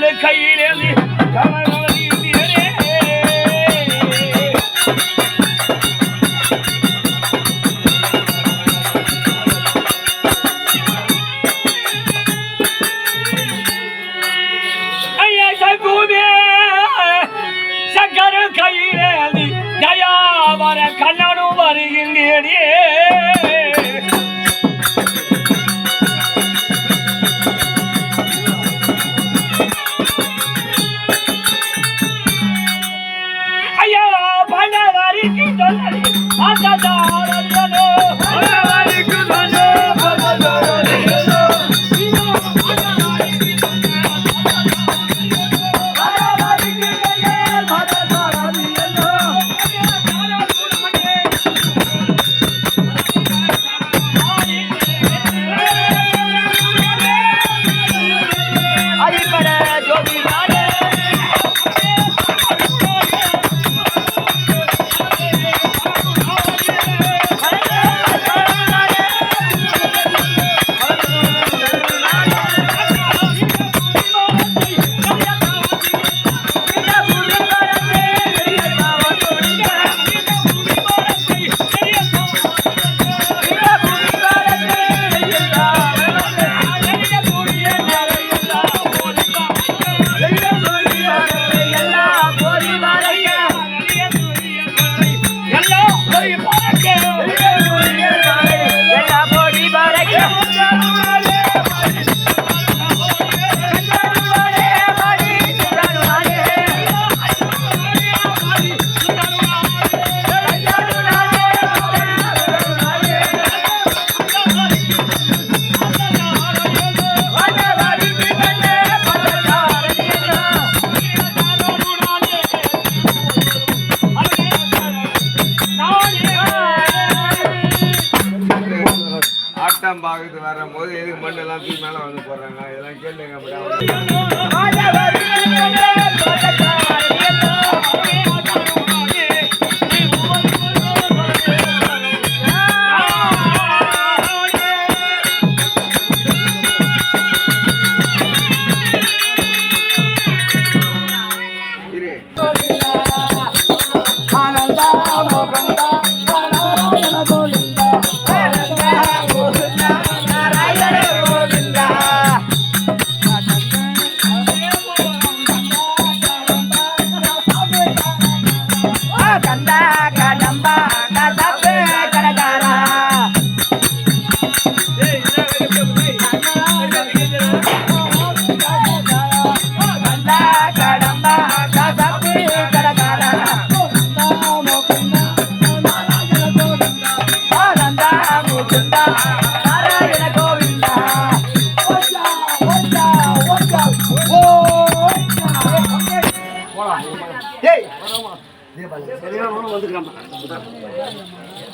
的可以的，你。பணவரிக்கு சொல்லி ஆசாதாரோ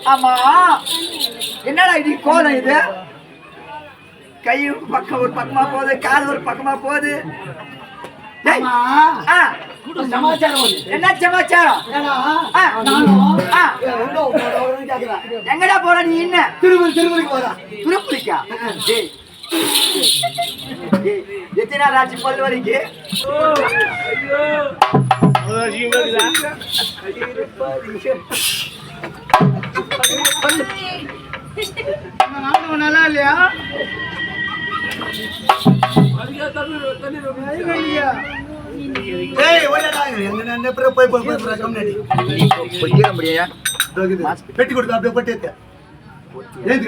ஆமா. என்னடா இது கோலம் இது? கை பக்கம் ஒரு பக்கமா போகுது கால் ஒரு பக்கமா போகுது. என்ன சமாச்சாரம். எங்கடா போற நீ என்ன திருப்பதி திருப்பதிக்கு போறேன் துருப்புலிக்கா டேய். டேய், எத்தனை ஆச்சு பல்லு வரைக்கும் நல்லா இல்லையா பெட்டி கொடுத்து அப்படியே போட்டு ஏத்து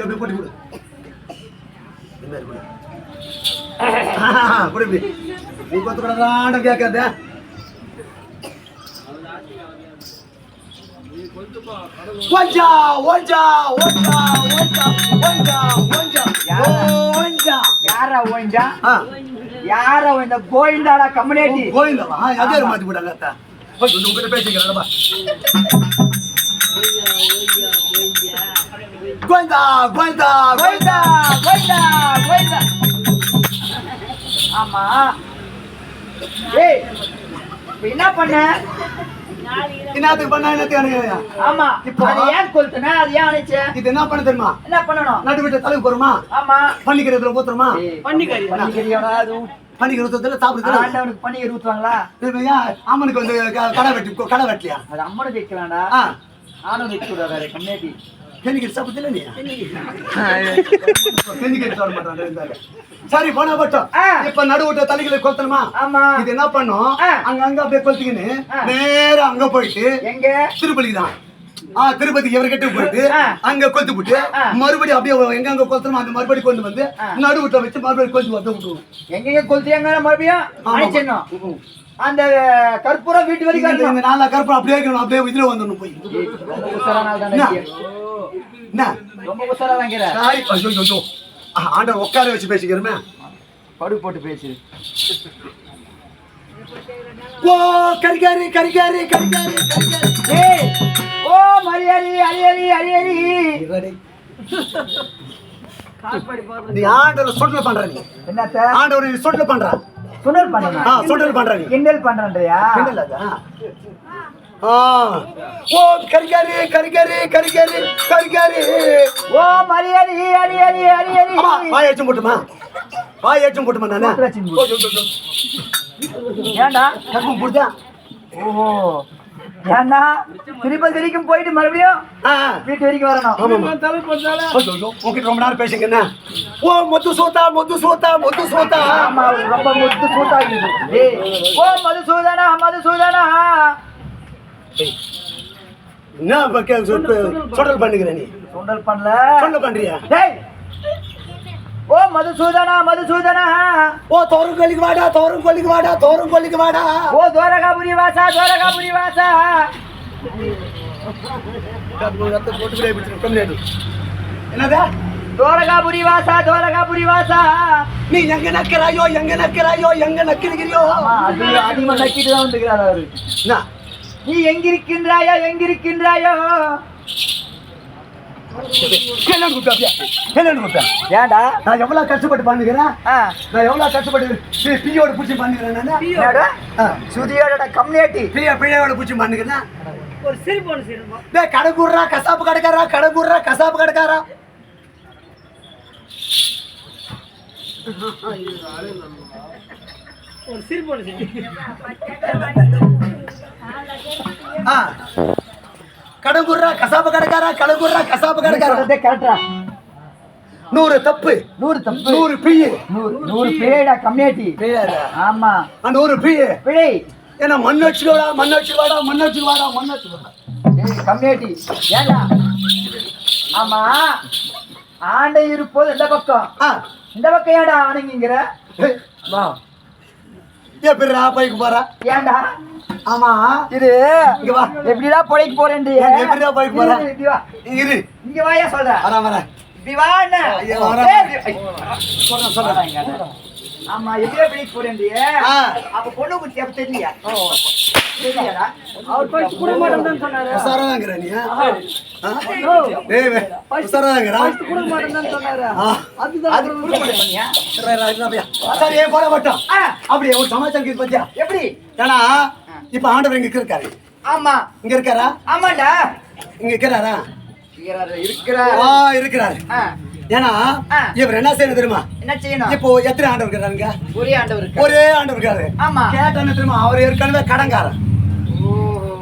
அப்படியே போட்டு கொடு குடுப்பி நீ கொத்து கேட்காத ஒஞ்சா ஒஞ்சா ஒஞ்சா ஒஞ்சா ஒஞ்சா ஒஞ்சா ஒஞ்சா யாரா ஓஞ்சா ஆ யாரா இந்த கோயிந்தாடா கம்யூனிட்டி கோயிந்தவா அதே மாத்தி போட்டாங்க அத்தா உங்ககிட்ட பேசிக்கிறேன் கோயிந்தா கோயிந்தா கோயிந்தா கோயிந்தா கோயிந்தா ஆமா ஏய் என்ன பண்ண என்னத்துக்கு பண்ணா என்னத்துக்கு அணையா ஆமா. இப்போ- அது ஏன் கொளுத்துனா? அது ஏன் அணைச்சு? இது என்ன பண்ண தெரியுமா? என்ன பண்ணணும்? நடு வீட்டு தலைக்கு போறோமா ஆமா. பண்ணிக்கிறதுல ஊத்துறோமா? பன்னிக்கறி பன்னிக்கறியோட அது ஊ- பண்ணிக்கிற ஊத்துறதுல சாப்பிடுறதுல ஆண்டவனுக்கு ஊத்துவாங்களா ஆமனுக்கு வந்து கடை வெட்டி கடை வெட்டலையா? அது அம்மனுக்கு வைக்கலாம்டா. ஆ. ஆணும் வைக்க இருந்தாரு. சரி போனா பட்டம். இப்ப நடுவுட்ட தலைகளை கொத்தணுமா ஆமா இது என்ன பண்ணும். அங்க அங்க அப்படியே கொளுத்திக்கின்னு. நேரா அங்க போயிட்டு எங்க திருப்பதி தான் ஆ திருப்பதி இவர்கிட்ட போயிட்டு. அங்க கொத்து விட்டு. மறுபடியும் அப்படியே எங்க அங்க கொத்தணுமோ அந்த மறுபடியும் கொண்டு வந்து. நடுவுட்ட வச்சு மறுபடியும் கொத்து அப்படியே விட்டுருவோம் எங்கெங்க கொளுத்தியாங்க மறுபடியும் ஆமா. அணைச்சிடணும் அந்த கற்பூரம் வீட்டு வரைக்கும் இந்த-. நாலா கருப்பு அப்படியே இருக்கணும், அப்படியே இதுல வந்துடணும் போய். என்ன? ரொம்ப உஷாரா வாங்கிற சாரி. ஐயோ ஐயோ ஆ, ஆண்டவர் உட்கார வச்சு பேசிக்கிறோமே. படு போட்டு பேசு. ஓ கரிகாரி கரிகாரி கரிகாரி ஏய் ஓ மரியாரி அரியரி அரியரி நீ ஆண்டவர் சொட்டல் பண்ற நீ. என்னத்த? ஆண்டவர் நீ சொட்டல் பண்ற. சுனல் பண்ணணும் ஆ சொட்டல் பண்ற நீ கிண்டல் பண்றன்றியா? கிண்டல் அதா? ஆ. ஓ கரிகாரி கரிகாரி கரிகாரி கரிகாரி. ஓ மரியாரி அரியரி அரியரி அம்மா வாய் ஏச்சும் போட்டுமா வாய் ஏச்சும் போட்டுமா நானே? மூத்திரச்சின் போடு. ஏன்டா கர்ப்பம் போடுதா ஓஹோ. ஏன்டா திருப்பதி வரைக்கும் போயிட்டு மறுபடியும் வீட்டு வரைக்கும் வரணும் உன்கிட்ட ரொம்ப நேரம் பேசுங்க என்ன ஓ மொத்து சோத்தா மொத்து சோத்தா மொத்து சோத்தா ஆமா ரொம்ப முத்து ஏய், ஓ மதுசூதனா மதுசூதனா என்ன இப்ப கே- சொ- சொட்டல் பண்ணுகிற நீ சுண்டல் பண்ணல சொட்டல் பண்றியா டேய் ஓ மதுசூதனா மதுசூதனா. ஓ தோரம் கொல்லிக்கு வாடா தோரம் கொல்லிக்கு வாடா தோரம் கொல்லிக்கு வாடா. ஓ துவரகாபுரி வாசா துவரகாபுரி வாசா. என்னதா? துவரகாபுரி வாசா துவரகாபுரி வாசா. நீ எங்க நக்கிறாயோ எங்க நக்கிறாயோ எங்க நக்கிறீங்களோ ஆமா அது அதிகமா நக்கிட்டு தான் வந்துக்கிறார் அவரு. நீ எங்கிருக்கின்றாயோ எங்கிருக்கின்றாயோ? ஏன்டா? நான் எவ்வளவு கஷ்டப்பட்டு பண்ணுகிறேன் நான் எவ்வளவு கஷ்டப்பட்டு பியோட பூச்சி பண்ணுகிறேன்? சுதியோட கம்யூனிட்டி. பிய பிழையோட பூச்சி பண்ணுகிறேன் டேய் கடைக்கூடுறா கசாப்பு கடைக்காரா? கடைக்கூடுறா கசாப்பு கடைக்காரா? ஆ. கடைக்கூடுறா கசாப்பு கடைக்காரா? கடைக்கூடுறா கசாப்பு கடைக்காரா? கரெக்டா நூறு தப்பு. நூறு தப்பு. நூறு பிய நூறு நூறு பிழைடா கம்யூனிட்டி ஆமா. நூறு பிய பிழை. ஏன்னா மண்ணச்சு வாடா மண்ணச்சு வாடா மண்ணச்சு வாடா மண்ணச்சு வாடா கம்யூனிட்டி ஏண்டா? ஆமா. ஆண்டை இருப்போது இந்த பக்கம். ஆ. இந்த பக்கம் ஏன்டா ஆணைங்கிற? ஏய், வா எப்படி பைக்கு போறா? ஏன்டா ஆமா. இது இங்க வா. எப்படிடா பொழைக்கு போறேன்டி? எப்படிடா பொழைக்க போற? இப்படி வா. இரு. இங்க வாயா சொல்ற. வரேன் வரேன் இப்படி வா ஐ, சொல்றேன் சொல்றேன். ஆமா எப்படியா பிடிக்க போறேன்டி? ஆ. அப்ப பொண்ணு குட்டி அப்ப தெரியலையா அவர் போய் கூட மாட்டேன்னு சொன்னாரு. உசாராதாங்கிற நீ உசாராதாங்கிற? கூட மாட்டேன்னு சொன்னாரு. அதுதான் அது கூட மாட்டேன் சரி, போட மாட்டோம்? அப்படியே? ஒரு சமாச்சாரம் பாத்தியா? எப்படி? ஏன்னா இப்ப ஆண்டவர் இங்க இருக்காரு ஆமா. இங்க இருக்காரா? ஆமாண்டா. இங்க இருக்கிறாரா? இருக்கிறாரு ஏன்னா. இவர் என்ன செய்யணும் தெரியுமா? என்ன செய்யணும்? இப்போ எத்தனை ஆண்டவர் இருக்கிறாருங்க ஒரே ஆண்டவர் ஒரே ஆண்டவர் இருக்காரு. ஆமா. கேட்டான்னு தெரியுமா? அவர் ஏற்கனவே கடங்காரன்.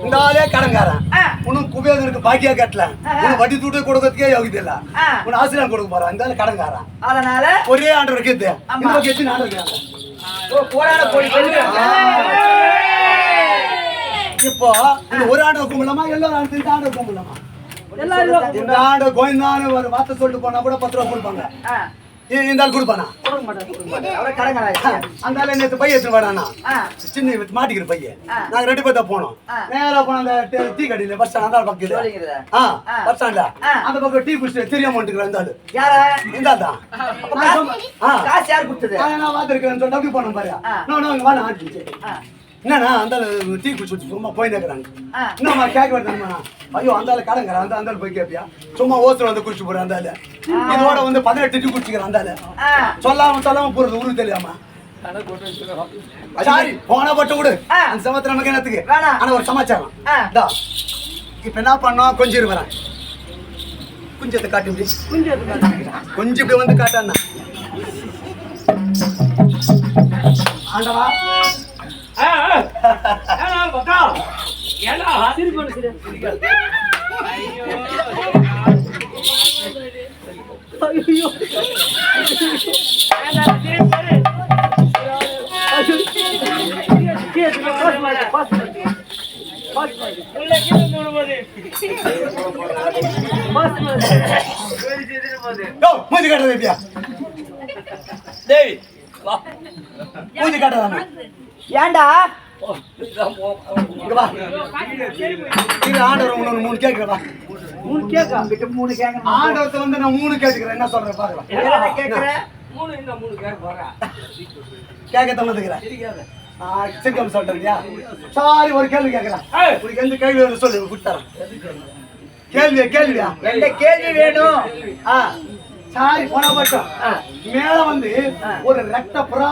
இந்த ஆளே கடங்காரன். உனக்கு குபேதனுக்கு பாக்கியா கட்டல. உனக்கு வட்டி தூட்டு கொடுக்கறதுக்கே யோகியது இல்ல. ஆ. உனக்கு ஆசிரியர் கொடுக்க போறான். இந்த ஆளு கடங்காரன். அதனால ஒரே ஆண்டவர் இருக்குது. இந்த பக்கம் எத்தனை ஆண்டவர் இருக்காங்க. ஓ போராட போடி இப்போ ஒரு ஆண்டவர் கும்பலாமா எல்லாரும் ஆண்டு இந்த ஆண்டவர் கும்பலாமா இந்த ஆண்டு கோயந்தான ஒரு வார்த்தை சொல்லிட்டு போனா கூட பத்து ரூபா கொடுப்பாங்க. இ- இந்த ஆள் கொடுப்பானா? அந்த ஆள் நேற்று பையன் எடுத்துட்டு வாடானா? ஆ. சின்ன மாட்டிக்கிற பையன். நாங்க ரெண்டு பேர் தான் போனோம். ஆ. நேரா போன அந்த டீ- கடையில பஸ் ஸ்டாண்ட் அந்த ஆள் பக்கத்துல. ஆ. பஸ் ஸ்டாண்ட்ல ஆ. அந்த பக்கம் டீ குடிச்சிட்டு தெரியாம வந்துக்கிறேன் அந்த ஆளு. யார? இந்த ஆள் தான் ஆ. காசு யார் கொடுத்தது? நான் பார்த்துருக்கேன் அப்படி போனோம் பாரு. நான் நான் இங்க வாடா ஆட்டிச்சு ஆ. என்னண்ணா அந்த டீ குடிச்சு சும்மா ஆ. என்னம்மா கேட்க வேண்டாமா ஐயோ அந்த ஆளு கடங்கிறான் அந்த அந்த ஆளு போய் கேப்பியா? சும்மா ஓசரம் வந்து குடிச்சு போறேன் அந்த ஆளு இதோட வந்து பதினெட்டு டீ குடிச்சுக்கிறேன் அந்த ஆளு ஆ. சொல்லாம சொல்லாம போறது உருது தெரியாமா? சாரி போன பட்டு விடு. அந்த சமத்துல நமக்கு என்னத்துக்கு? வேணாம். ஆனா ஒரு சமாச்சாரம். இப்ப என்ன பண்ணோம் கொஞ்சம் இரு வரேன் குஞ்சத்தை காட்டு. கொஞ்சம் இப்படி வந்து காட்டாண்ணா ஆண்டவா ஆ, ஆ. ஏடா, பக்கா. ஏடா? ஏடா, சரி, சரி. உள்ள கீழே விழும்போது. யோ மூஞ்சி காட்டுறது எப்படியா டேய், வா. மூஞ்சி காட்டுறதாண்ணா ஏன்டா? இங்க வா. இது ஆண்டவர் மூணு கேட்கிறவா மூணு கேட்க மூணு கேட்க ஆண்டவத்தை வந்து நான் மூணு கேட்டுக்கிறேன். என்ன சொல்றேன் பாக்கலாம் என்ன கேட்கற மூணு என்ன மூணு கேட்க போறா. கேட்க தந்துக்கிறேன் சிங்கம் சொல்றியா சாரி ஒரு கேள்வி கேட்கிறேன். உனக்கு எந்த கேள்வி வேணும் சொல்லு கொடுத்தறேன் கேள்வியா கேள்வியா? எந்த கேள்வி வேணும். சாரி போன மேல வந்து ஒரு ரெட்ட புறா